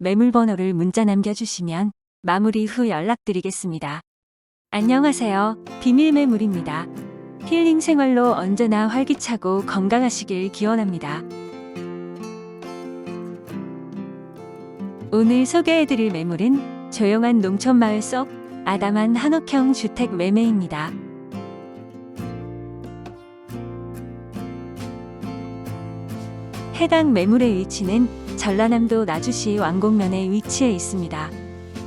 매물 번호를 문자 남겨주시면 마무리 후 연락드리겠습니다. 안녕하세요. 비밀 매물입니다. 힐링 생활로 언제나 활기차고 건강하시길 기원합니다. 오늘 소개해드릴 매물은 조용한 농촌마을 속 아담한 한옥형 주택 매매입니다. 해당 매물의 위치는 전라남도 나주시 왕곡면에 위치해 있습니다.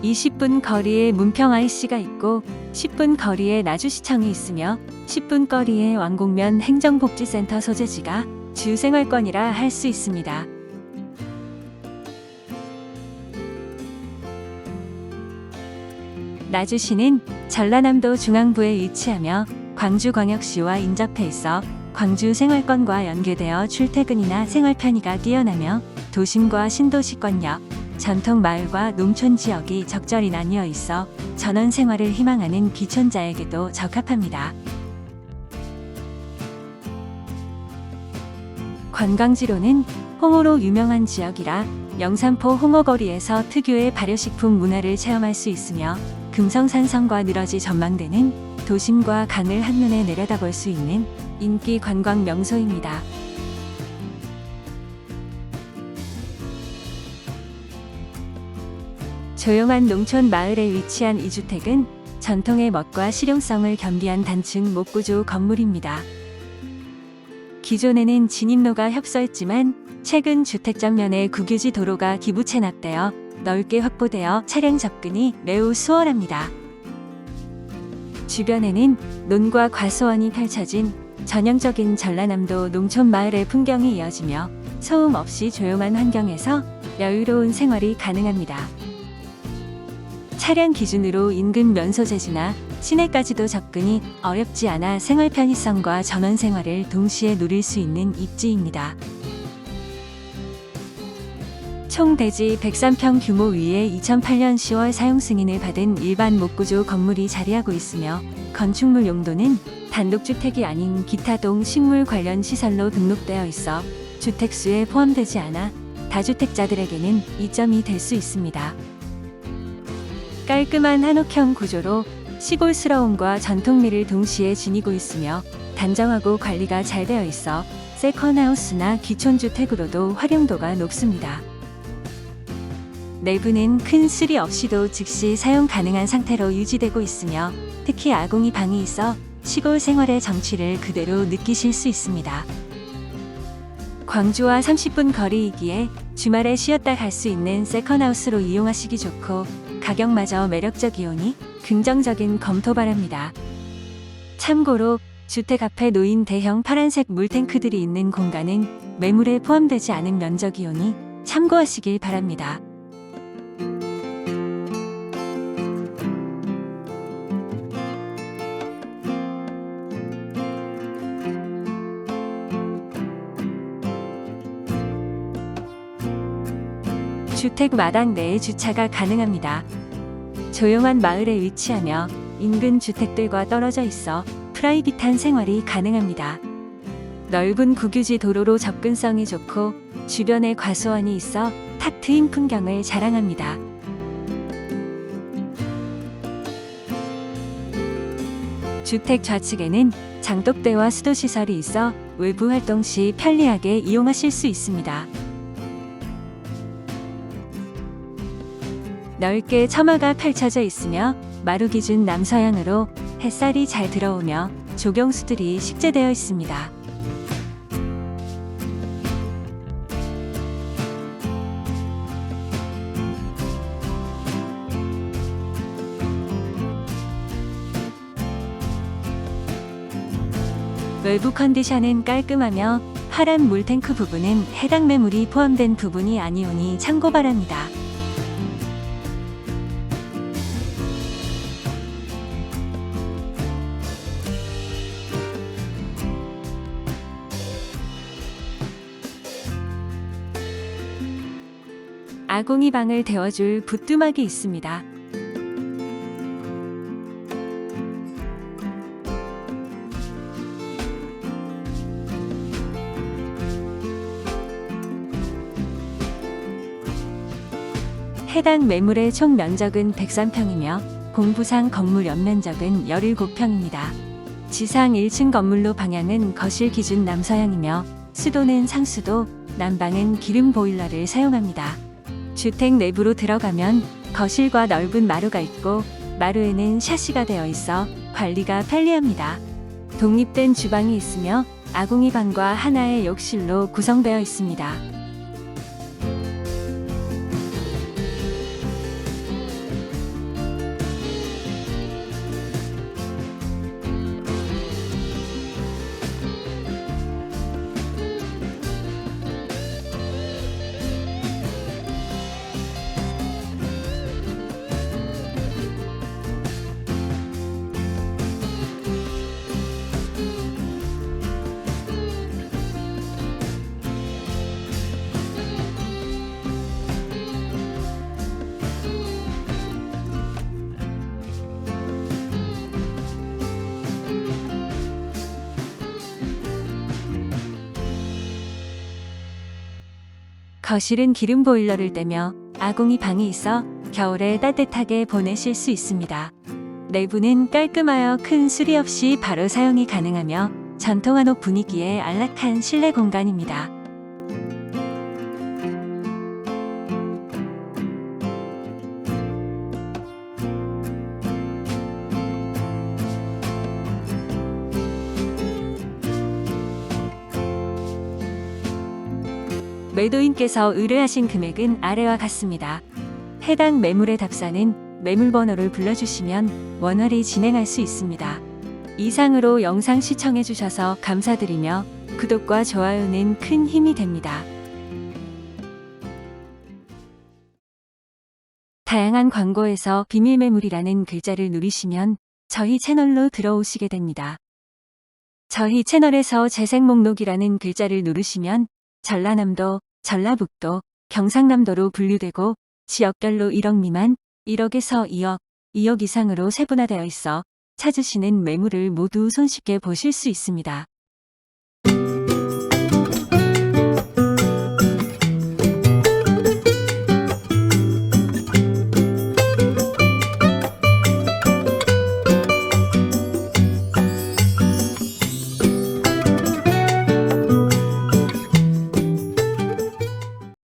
20분 거리에 문평 IC가 있고 10분 거리에 나주시청이 있으며 10분 거리에 왕곡면 행정복지센터 소재지가 주생활권이라 할 수 있습니다. 나주시는 전라남도 중앙부에 위치하며 광주광역시와 인접해 있어 광주 생활권과 연계되어 출퇴근이나 생활 편의가 뛰어나며 도심과 신도시권역, 전통 마을과 농촌 지역이 적절히 나뉘어 있어 전원 생활을 희망하는 비촌자에게도 적합합니다. 관광지로는 홍어로 유명한 지역이라 영산포 홍어거리에서 특유의 발효식품 문화를 체험할 수 있으며 금성산성과 늘어지 전망대는 도심과 강을 한눈에 내려다볼 수 있는 인기 관광 명소입니다. 조용한 농촌 마을에 위치한 이 주택은 전통의 멋과 실용성을 겸비한 단층 목구조 건물입니다. 기존에는 진입로가 협소했지만 최근 주택 전면에 국유지 도로가 기부 채납되어 넓게 확보되어 차량 접근이 매우 수월합니다. 주변에는 논과 과수원이 펼쳐진 전형적인 전라남도 농촌 마을의 풍경이 이어지며 소음 없이 조용한 환경에서 여유로운 생활이 가능합니다. 차량 기준으로 인근 면소재지나 시내까지도 접근이 어렵지 않아 생활 편의성과 전원 생활을 동시에 누릴 수 있는 입지입니다. 총 대지 103평 규모 위에 2008년 10월 사용 승인을 받은 일반 목구조 건물이 자리하고 있으며 건축물 용도는 단독주택이 아닌 기타동 식물 관련 시설로 등록되어 있어 주택수에 포함되지 않아 다주택자들에게는 이점이 될 수 있습니다. 깔끔한 한옥형 구조로 시골스러움과 전통미를 동시에 지니고 있으며 단정하고 관리가 잘 되어 있어 세컨하우스나 기촌주택으로도 활용도가 높습니다. 내부는 큰 수리 없이도 즉시 사용 가능한 상태로 유지되고 있으며 특히 아궁이 방이 있어 시골 생활의 정취를 그대로 느끼실 수 있습니다. 광주와 30분 거리이기에 주말에 쉬었다 갈 수 있는 세컨하우스로 이용하시기 좋고 가격마저 매력적이오니 긍정적인 검토 바랍니다. 참고로 주택 앞에 놓인 대형 파란색 물탱크들이 있는 공간은 매물에 포함되지 않은 면적이오니 참고하시길 바랍니다. 주택 마당 내에 주차가 가능합니다. 조용한 마을에 위치하며 인근 주택들과 떨어져 있어 프라이빗한 생활이 가능합니다. 넓은 국유지 도로로 접근성이 좋고 주변에 과수원이 있어 탁 트인 풍경을 자랑합니다. 주택 좌측에는 장독대와 수도시설이 있어 외부 활동 시 편리하게 이용하실 수 있습니다. 넓게 처마가 펼쳐져 있으며 마루 기준 남서향으로 햇살이 잘 들어오며 조경수들이 식재되어 있습니다. 외부 컨디션은 깔끔하며 파란 물탱크 부분은 해당 매물이 포함된 부분이 아니오니 참고 바랍니다. 아궁이 방을 데워줄 부뚜막이 있습니다. 해당 매물의 총 면적은 103평이며 공부상 건물 연면적은 17평입니다. 지상 1층 건물로 방향은 거실 기준 남서향이며 수도는 상수도, 난방은 기름 보일러를 사용합니다. 주택 내부로 들어가면 거실과 넓은 마루가 있고 마루에는 샤시가 되어 있어 관리가 편리합니다. 독립된 주방이 있으며 아궁이 방과 하나의 욕실로 구성되어 있습니다. 거실은 기름 보일러를 떼며 아궁이 방이 있어 겨울에 따뜻하게 보내실 수 있습니다. 내부는 깔끔하여 큰 수리 없이 바로 사용이 가능하며 전통 한옥 분위기의 안락한 실내 공간입니다. 매도인께서 의뢰하신 금액은 아래와 같습니다. 해당 매물의 답사는 매물 번호를 불러주시면 원활히 진행할 수 있습니다. 이상으로 영상 시청해주셔서 감사드리며 구독과 좋아요는 큰 힘이 됩니다. 다양한 광고에서 비밀 매물이라는 글자를 누르시면 저희 채널로 들어오시게 됩니다. 저희 채널에서 재생 목록이라는 글자를 누르시면 전라남도, 전라북도, 경상남도로 분류되고 지역별로 1억 미만, 1억에서 2억, 2억 이상으로 세분화되어 있어 찾으시는 매물을 모두 손쉽게 보실 수 있습니다.